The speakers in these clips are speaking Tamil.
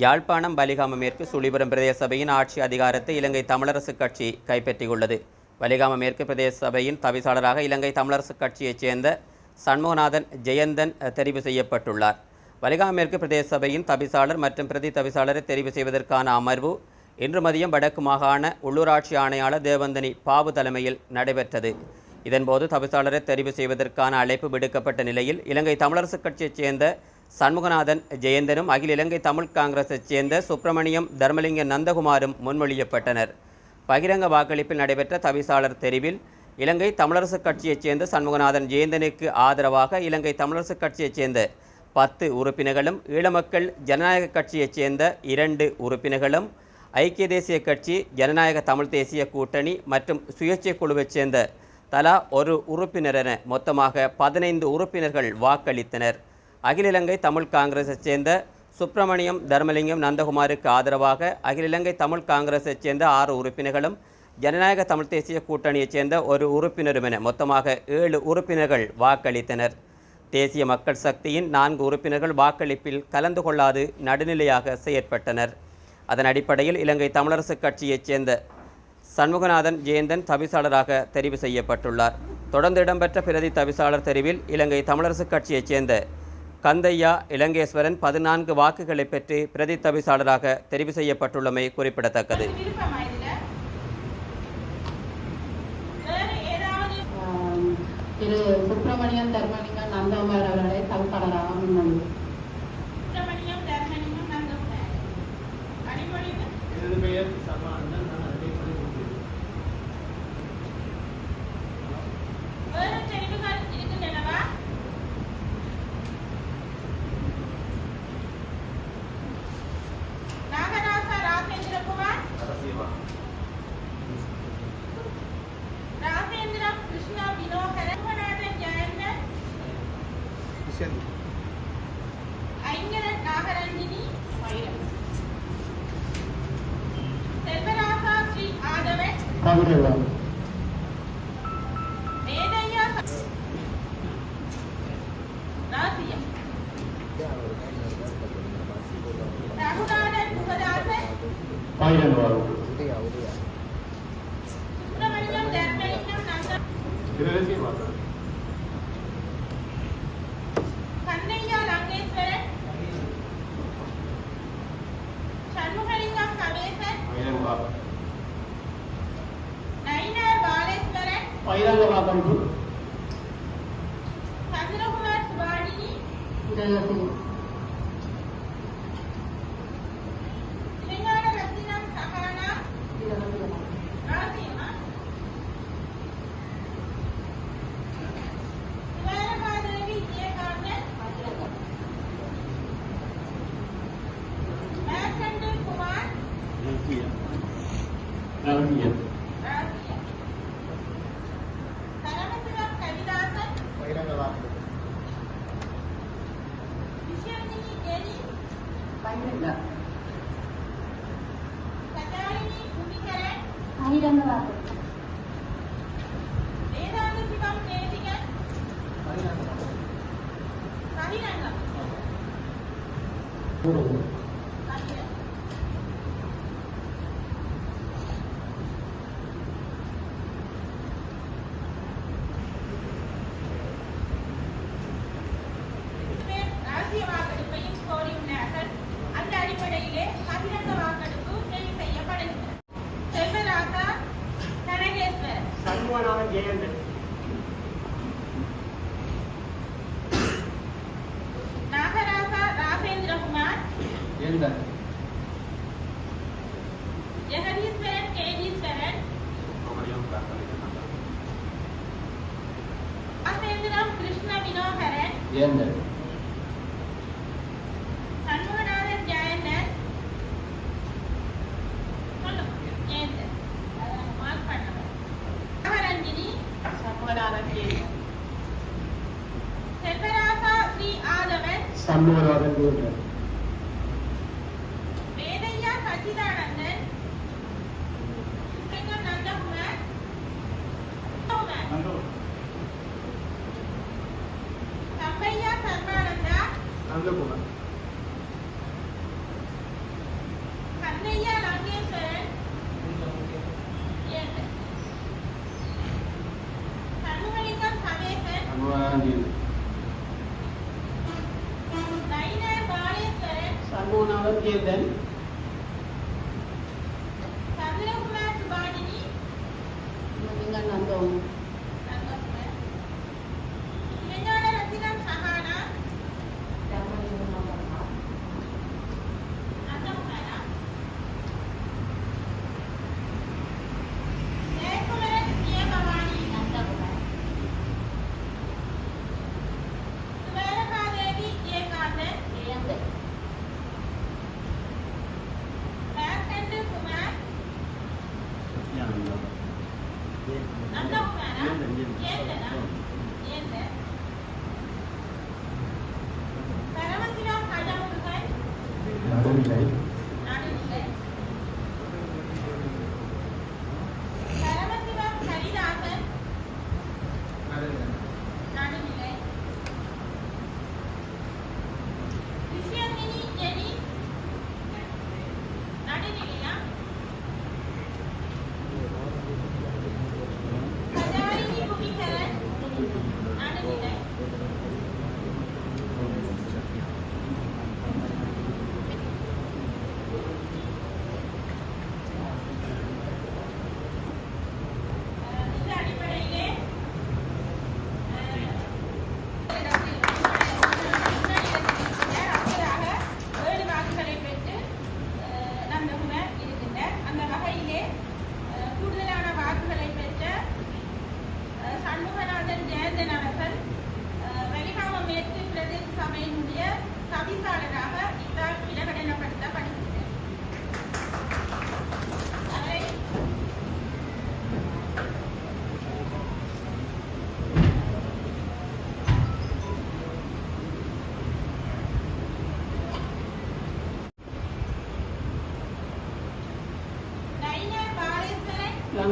யாழ்ப்பாணம் பலிகாம மேற்கு சுழிபுரம் பிரதேச சபையின் ஆட்சி அதிகாரத்தை இலங்கை தமிழரசுக் கட்சி கைப்பற்றியுள்ளது. பலிகாம மேற்கு பிரதேச சபையின் தவிசாளராக இலங்கை தமிழரசுக் கட்சியைச் சேர்ந்த சண்முகநாதன் ஜெயந்தன் தெரிவு செய்யப்பட்டுள்ளார். வலிகாம மேற்கு பிரதேச சபையின் தவிசாளர் மற்றும் பிரதி தவிசாளரை தெரிவு செய்வதற்கான அமர்வு இன்று மதியம் வடக்கு மாகாண உள்ளூராட்சி ஆணையாளர் தேவந்தனி பாபு தலைமையில் நடைபெற்றது. இதன்போது தவிசாளரை தெரிவு செய்வதற்கான அழைப்பு விடுக்கப்பட்ட நிலையில் இலங்கை தமிழரசுக் கட்சியைச் சேர்ந்த சண்முகநாதன் ஜெயந்தனும் அகில இலங்கை தமிழ் காங்கிரஸைச் சேர்ந்த சுப்பிரமணியம் தர்மலிங்க நந்தகுமாரும் முன்மொழியப்பட்டனர். பகிரங்க வாக்களிப்பில் நடைபெற்ற தவிசாளர் தெரிவில் இலங்கை தமிழரசுக் கட்சியைச் சேர்ந்த சண்முகநாதன் ஜெயந்தனுக்கு ஆதரவாக இலங்கை தமிழரசுக் கட்சியைச் சேர்ந்த பத்து உறுப்பினர்களும் ஈழமக்கள் ஜனநாயக கட்சியைச் சேர்ந்த இரண்டு உறுப்பினர்களும் ஐக்கிய தேசிய கட்சி ஜனநாயக தமிழ் தேசிய கூட்டணி மற்றும் சுயேட்சை குழுவைச் சேர்ந்த தலா ஒரு உறுப்பினர் என மொத்தமாக பதினைந்து உறுப்பினர்கள் வாக்களித்தனர். அகில இலங்கை தமிழ் காங்கிரஸைச் சேர்ந்த சுப்பிரமணியம் தர்மலிங்கம் நந்தகுமாருக்கு ஆதரவாக அகில இலங்கை தமிழ் காங்கிரஸைச் சேர்ந்த ஆறு உறுப்பினர்களும் ஜனநாயக தமிழ் தேசிய கூட்டணியைச் சேர்ந்த ஒரு உறுப்பினரும் என மொத்தமாக ஏழு உறுப்பினர்கள் வாக்களித்தனர். தேசிய மக்கள் சக்தியின் நான்கு உறுப்பினர்கள் வாக்களிப்பில் கலந்து கொள்ளாது நடுநிலையாக செயற்பட்டனர். அதன் அடிப்படையில் இலங்கை தமிழரசுக் கட்சியைச் சேர்ந்த சண்முகநாதன் ஜெயந்தன் தவிசாளராக தெரிவு செய்யப்பட்டுள்ளார். தொடர்ந்து இடம்பெற்ற பிரதி தவிசாளர் தெரிவில் இலங்கை தமிழரசுக் கட்சியைச் சேர்ந்த கந்தையா இலங்கேஸ்வரன் பதினான்கு வாக்குகளை பெற்று பிரதி தவிசாளராக தெரிவு செய்யப்பட்டுள்ளமை குறிப்பிடத்தக்கது. திரு சுப்பிரமணியன் தர்மலிங்கம் நந்தகுமார் அவர்களை தவிப்பாளராக முன்மொழிவு කියලා. නේද අයියා? නාසිය. රහුදානේ මොකද ආසේ? පයින් යනවා. සුබ්‍රමණියම් දැම්මෙන්න නන්ද. ඉරලේ කියවන්න. කන්නయ్యා ලංගේස්වර ෂණ්මුඛලිංගම් කමේසත්. මයිලවා. పైరంగ రాబంటు చంద్రకుమార్ வாக்கெடுப்பையும் கோரியுள்ளார்கள் அந்த அடிப்படையிலே பகிரங்க வாக்கெடுப்பு voted on a gambit. Yeah, no. Sachchidanandan Nandakumar Thambaiya Sarvananda Nandakumar Kannaiya Lankeswaran? Shanmugalingam Sameshan. Shanmuganathan go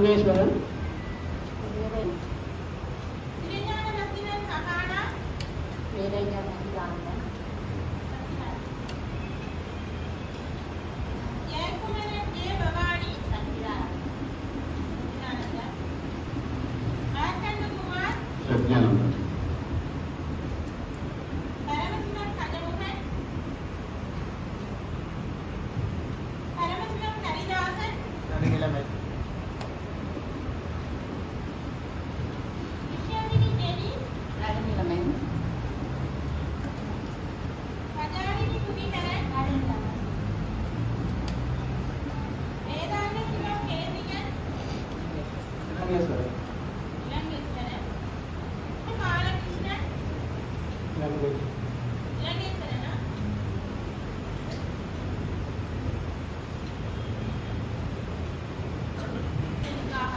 Mangeswaran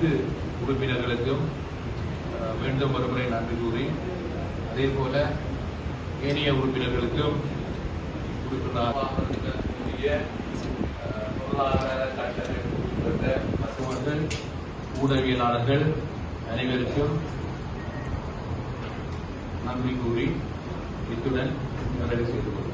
அனைத்து உறுப்பினர்களுக்கும் மீண்டும் ஒருமுறை நன்றி கூறி அதே போல ஏனைய உறுப்பினர்களுக்கும் மற்றவர்கள் ஊடகவியலாளர்கள் அனைவருக்கும் நன்றி கூறி இத்துடன் நிறைவு செய்து கொள்கிறேன்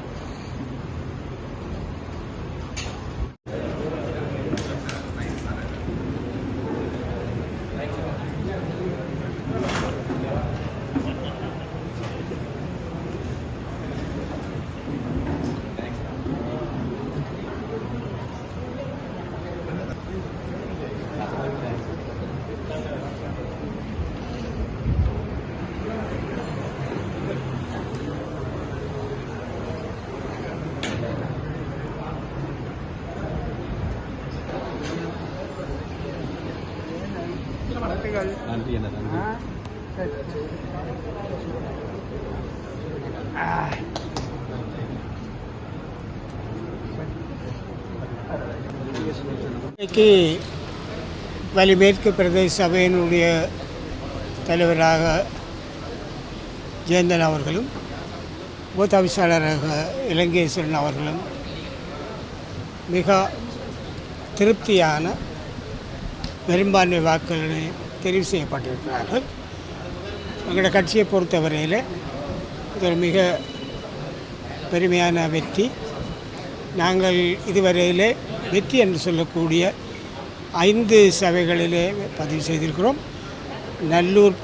வாழ்த்துகள் நன்றி என்ன இன்றைக்கு வலிமேற்கு பிரதேச சபையினுடைய தலைவராக ஜெயந்தன் அவர்களும் ஊத்தாவிசாளராக இலங்கேஸ்வரன் அவர்களும் மிக திருப்தியான பெரும்பான்மை வாக்குகளை தெரிவு செய்யப்பட்டிருக்கிறார்கள். எங்களோட கட்சியை பொறுத்தவரையில் இது ஒரு மிக பெருமையான வெற்றி. நாங்கள் இதுவரையிலே வெற்றி என்று சொல்லக்கூடிய ஐந்து சபைகளிலே பதிவு செய்திருக்கிறோம். நல்லூர்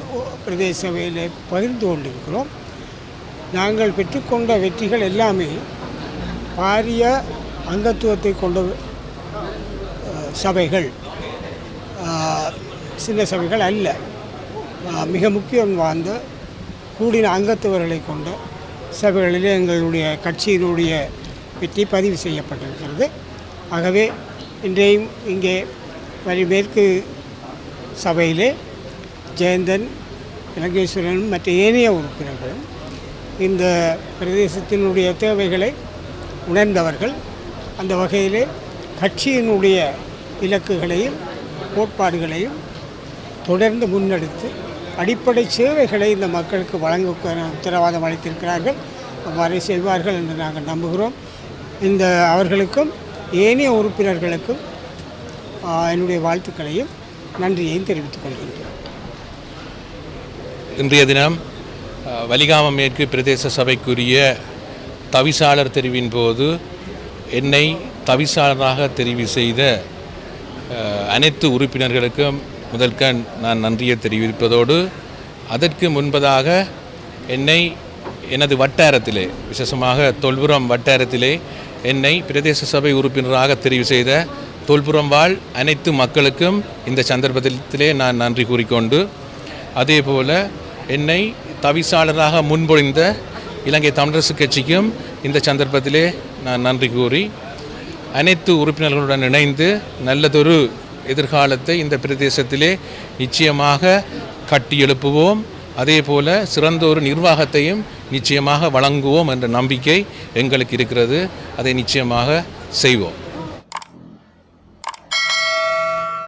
பிரதேச சபையிலே பகிர்ந்து கொண்டிருக்கிறோம். நாங்கள் பெற்றுக்கொண்ட வெற்றிகள் எல்லாமே பாரிய அங்கத்துவத்தை கொண்ட சபைகள். சின்ன சபைகள் அல்ல. மிக முக்கியம் வாய்ந்த கூடின அங்கத்தவர்களை கொண்ட சபைகளிலே எங்களுடைய கட்சியினுடைய வெற்றி பதிவு செய்யப்பட்டிருக்கிறது. ஆகவே இன்றையும் இங்கே வழிமேற்கு சபையிலே ஜெயந்தன் இலங்கேஸ்வரனும் மற்ற ஏனைய உறுப்பினர்களும் இந்த பிரதேசத்தினுடைய தேவைகளை உணர்ந்தவர்கள் அந்த வகையிலே கட்சியினுடைய இலக்குகளையும் கோட்பாடுகளையும் தொடர்ந்து முன்னெடுத்து அடிப்படை சேவைகளை இந்த மக்களுக்கு வழங்க உத்தரவாதம் அளித்திருக்கிறார்கள். அவ்வாறு செய்வார்கள் என்று நாங்கள் நம்புகிறோம். இந்த அவர்களுக்கும் ஏனைய உறுப்பினர்களுக்கும் என்னுடைய வாழ்த்துக்களையும் நன்றியையும் தெரிவித்துக் கொள்கின்றேன் இன்றைய தினம் வலிகாம வலிகாமம் மேற்கு பிரதேச சபைக்குரிய தவிசாளர் தெரிவின் போது என்னை தவிசாளராக தெரிவு செய்த அனைத்து உறுப்பினர்களுக்கும் முதல்க நான் நன்றியை தெரிவிப்பதோடு அதற்கு முன்பதாக என்னை எனது வட்டாரத்திலே விசேஷமாக தொல்புரம் வட்டாரத்திலே என்னை பிரதேச சபை உறுப்பினராக தெரிவு செய்த தொல்புரம் வாழ் அனைத்து மக்களுக்கும் இந்த சந்தர்ப்பத்திலே நான் நன்றி கூறிக்கொண்டு அதேபோல என்னை தவிசாளராக முன்மொழிந்த இலங்கை தமிழரசு கட்சிக்கும் இந்த சந்தர்ப்பத்திலே நான் நன்றி கூறி அனைத்து உறுப்பினர்களுடன் இணைந்து நல்லதொரு எதிர்காலத்தை இந்த பிரதேசத்திலே நிச்சயமாக கட்டியெழுப்புவோம். அதே போல சிறந்த ஒரு நிர்வாகத்தையும் நிச்சயமாக வழங்குவோம் என்ற நம்பிக்கை எங்களுக்கு இருக்கிறது. அதை நிச்சயமாக செய்வோம்.